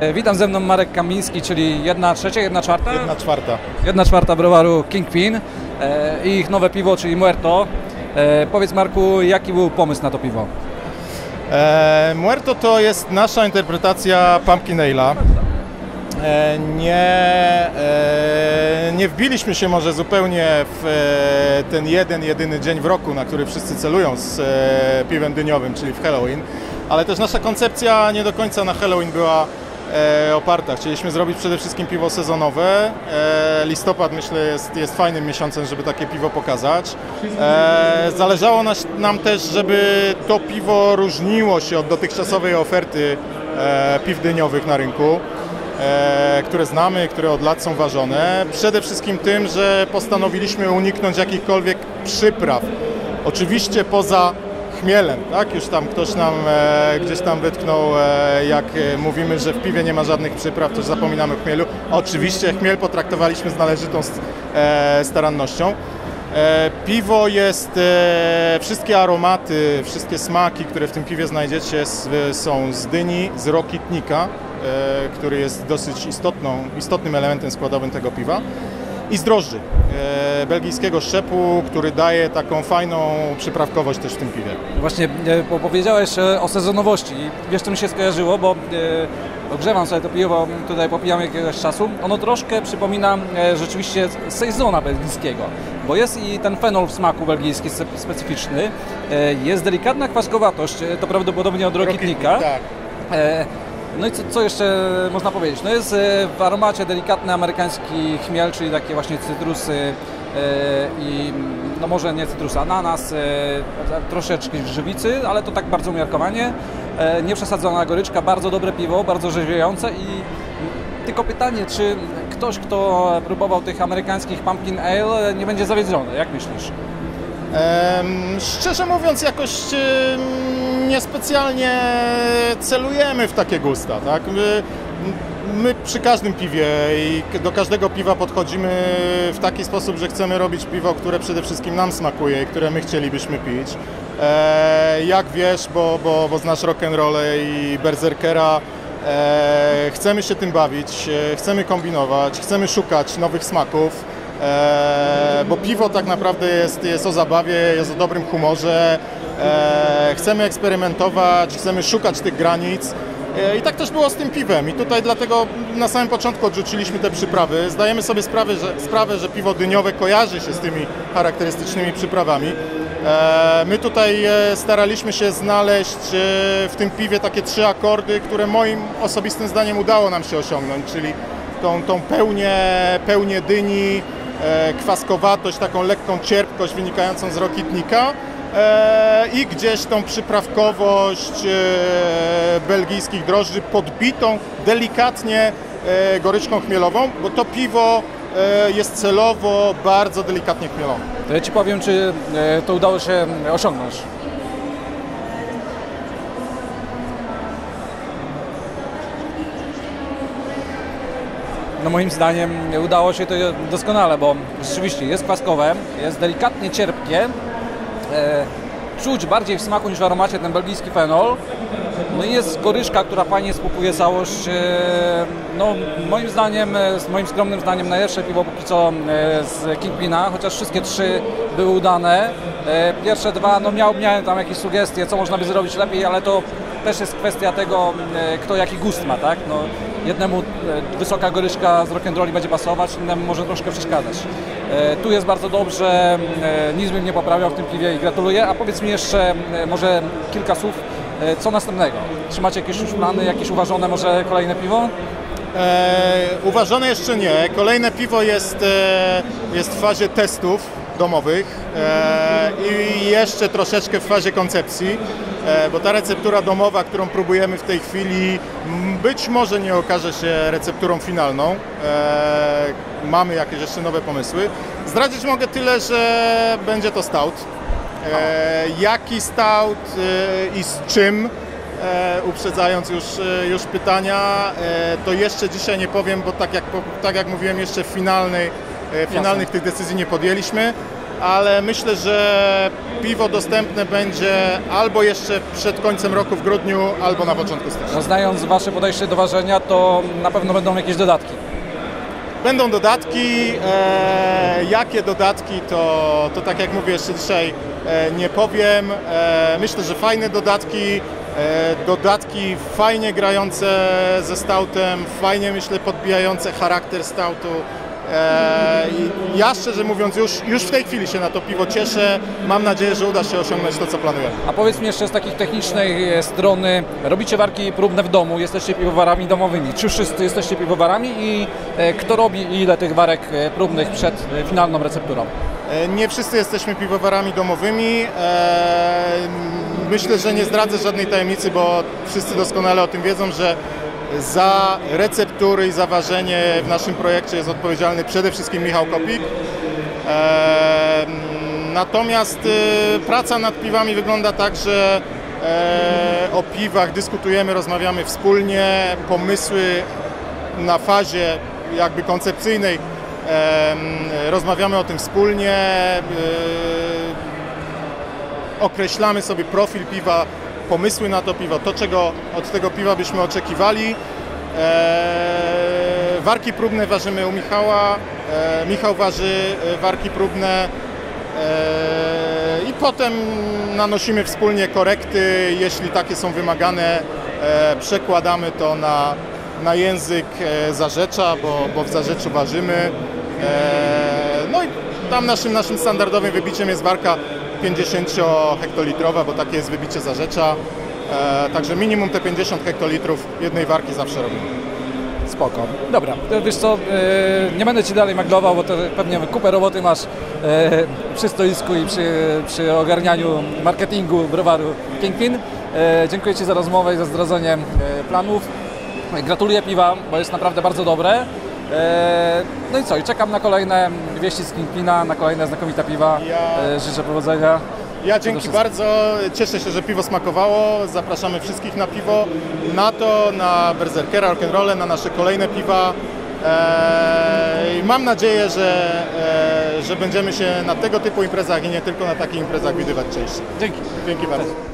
E, Witam ze mną Marek Kamiński, czyli jedna trzecia, jedna czwarta? Jedna czwarta. Jedna czwarta browaru Kingpin e, i ich nowe piwo, czyli Muerto. E, Powiedz Marku, jaki był pomysł na to piwo? E, Muerto to jest nasza interpretacja Pumpkin Ale'a. E, nie, e, nie wbiliśmy się może zupełnie w ten jeden, jedyny dzień w roku, na który wszyscy celują z piwem dyniowym, czyli w Halloween, ale też nasza koncepcja nie do końca na Halloween była oparta. Chcieliśmy zrobić przede wszystkim piwo sezonowe. E, listopad myślę jest, jest fajnym miesiącem, żeby takie piwo pokazać. E, zależało nas, nam też, żeby to piwo różniło się od dotychczasowej oferty e, piw dyniowych na rynku e, które znamy, które od lat są ważone. Przede wszystkim tym, że postanowiliśmy uniknąć jakichkolwiek przypraw. Oczywiście poza chmielem, tak? Już tam ktoś nam e, gdzieś tam wytknął, e, jak e, mówimy, że w piwie nie ma żadnych przypraw, to zapominamy o chmielu. Oczywiście chmiel potraktowaliśmy z należytą e, starannością. E, Piwo jest, e, wszystkie aromaty, wszystkie smaki, które w tym piwie znajdziecie są z dyni, z rokitnika, który jest dosyć istotną, istotnym elementem składowym tego piwa i z drożdży belgijskiego szczepu, który daje taką fajną przyprawkowość też w tym piwie. Właśnie e, bo powiedziałeś e, o sezonowości i wiesz, co mi się skojarzyło, bo e, ogrzewam sobie to piwo, tutaj popijam jakiegoś czasu. Ono troszkę przypomina rzeczywiście sezona belgijskiego, bo jest i ten fenol w smaku belgijski spe- specyficzny, jest delikatna kwaskowatość, to prawdopodobnie od rokitnika. Tak. E, No i co, co jeszcze można powiedzieć? No jest w aromacie delikatny amerykański chmiel, czyli takie właśnie cytrusy i no może nie cytrusy, ananas, e, troszeczkę żywicy, ale to tak bardzo umiarkowanie. E, Nieprzesadzona goryczka, bardzo dobre piwo, bardzo rzeźwiejące i tylko pytanie, czy ktoś, kto próbował tych amerykańskich pumpkin ale nie będzie zawiedziony, jak myślisz? Em, szczerze mówiąc, jakoś em, niespecjalnie celujemy w takie gusta, tak? My, przy każdym piwie i do każdego piwa podchodzimy w taki sposób, że chcemy robić piwo, które przede wszystkim nam smakuje i które my chcielibyśmy pić. E, jak wiesz, bo, bo, bo znasz rock'n'rolle i berserkera, e, chcemy się tym bawić, e, chcemy kombinować, chcemy szukać nowych smaków. Bo piwo tak naprawdę jest, jest o zabawie, jest o dobrym humorze. Chcemy eksperymentować, chcemy szukać tych granic. E, I tak też było z tym piwem. I tutaj dlatego na samym początku odrzuciliśmy te przyprawy. Zdajemy sobie sprawę, że, sprawę, że piwo dyniowe kojarzy się z tymi charakterystycznymi przyprawami. E, My tutaj e, staraliśmy się znaleźć w tym piwie takie trzy akordy, które moim osobistym zdaniem udało nam się osiągnąć, czyli tą, tą pełnię, pełnię dyni, kwaskowatość, taką lekką cierpkość wynikającą z rokitnika i gdzieś tą przyprawkowość e, belgijskich drożdży podbitą delikatnie e, goryczką chmielową, bo to piwo e, jest celowo bardzo delikatnie chmielone. To ja Ci powiem, czy e, to udało się osiągnąć. No moim zdaniem udało się to doskonale, bo rzeczywiście jest kwaskowe, jest delikatnie cierpkie, e, czuć bardziej w smaku niż w aromacie ten belgijski fenol. No i jest goryszka, która fajnie spłukuje całość. e, No moim zdaniem, e, z moim skromnym zdaniem najlepsze piwo póki co e, z Kingpina, chociaż wszystkie trzy były udane. E, Pierwsze dwa, no miał, miałem tam jakieś sugestie, co można by zrobić lepiej, ale to też jest kwestia tego, e, kto jaki gust ma, tak? No, jednemu e, wysoka goryczka z rock'n'rolli będzie pasować, innemu może troszkę przeszkadzać. E, Tu jest bardzo dobrze, e, nic bym nie poprawiał w tym piwie i gratuluję. A powiedz mi jeszcze e, może kilka słów, co następnego? Czy macie jakieś już plany, jakieś uważone może kolejne piwo? E, uważane jeszcze nie. Kolejne piwo jest, jest w fazie testów domowych e, i jeszcze troszeczkę w fazie koncepcji, e, bo ta receptura domowa, którą próbujemy w tej chwili, być może nie okaże się recepturą finalną. E, mamy jakieś jeszcze nowe pomysły. Zdradzić mogę tyle, że będzie to stout. Jaki stout i z czym? E, uprzedzając już, już pytania, e, to jeszcze dzisiaj nie powiem, bo tak jak, tak jak mówiłem, jeszcze finalnej, e, finalnych tych decyzji nie podjęliśmy. ale myślę, że piwo dostępne będzie albo jeszcze przed końcem roku w grudniu, albo na początku stycznia. No, znając Wasze podejście do ważenia, to na pewno będą jakieś dodatki. Będą dodatki. E, jakie dodatki, to, to tak jak mówię jeszcze dzisiaj e, nie powiem. E, myślę, że fajne dodatki. E, dodatki fajnie grające ze stoutem, fajnie myślę podbijające charakter stoutu. E, i ja szczerze mówiąc już, już w tej chwili się na to piwo cieszę. Mam nadzieję, że uda się osiągnąć to, co planujemy. A powiedz mi jeszcze z takiej technicznej e, strony, robicie warki próbne w domu, jesteście piwowarami domowymi. Czy wszyscy jesteście piwowarami i e, kto robi ile tych warek e, próbnych przed finalną recepturą? Nie wszyscy jesteśmy piwowarami domowymi. Myślę, że nie zdradzę żadnej tajemnicy, bo wszyscy doskonale o tym wiedzą, że za receptury i za ważenie w naszym projekcie jest odpowiedzialny przede wszystkim Michał Kopik. Natomiast e, praca nad piwami wygląda tak, że e, o piwach dyskutujemy, rozmawiamy wspólnie, pomysły na fazie jakby koncepcyjnej rozmawiamy o tym wspólnie, e, określamy sobie profil piwa, pomysły na to piwo, to czego od tego piwa byśmy oczekiwali. E, warki próbne ważymy u Michała, e, Michał waży e, warki próbne e, i potem nanosimy wspólnie korekty, jeśli takie są wymagane, przekładamy to na, na język e, zarzecza, bo, bo w zarzeczu ważymy. No i tam naszym, naszym standardowym wybiciem jest warka 50 hektolitrowa, bo takie jest wybicie zarzecza. E, także minimum te 50 hektolitrów jednej warki zawsze robimy. Spoko. Dobra, wiesz co, e, nie będę Ci dalej maglował, bo to pewnie kupę roboty masz e, przy stoisku i przy, przy ogarnianiu marketingu browaru Kingpin. E, Dziękuję Ci za rozmowę i za zdradzenie planów. Gratuluję piwa, bo jest naprawdę bardzo dobre. E, No i co, i czekam na kolejne wieści z Kingpina, na kolejne znakomite piwa. Ja- E, Życzę powodzenia. Ja dzięki bardzo, cieszę się, że piwo smakowało. Zapraszamy wszystkich na piwo, na to, na Berserkera, Rock'n'Rolle, na nasze kolejne piwa. Eee, mam nadzieję, że, e, że będziemy się na tego typu imprezach i nie tylko na takich imprezach widywać częściej. Dzięki. Dzięki bardzo.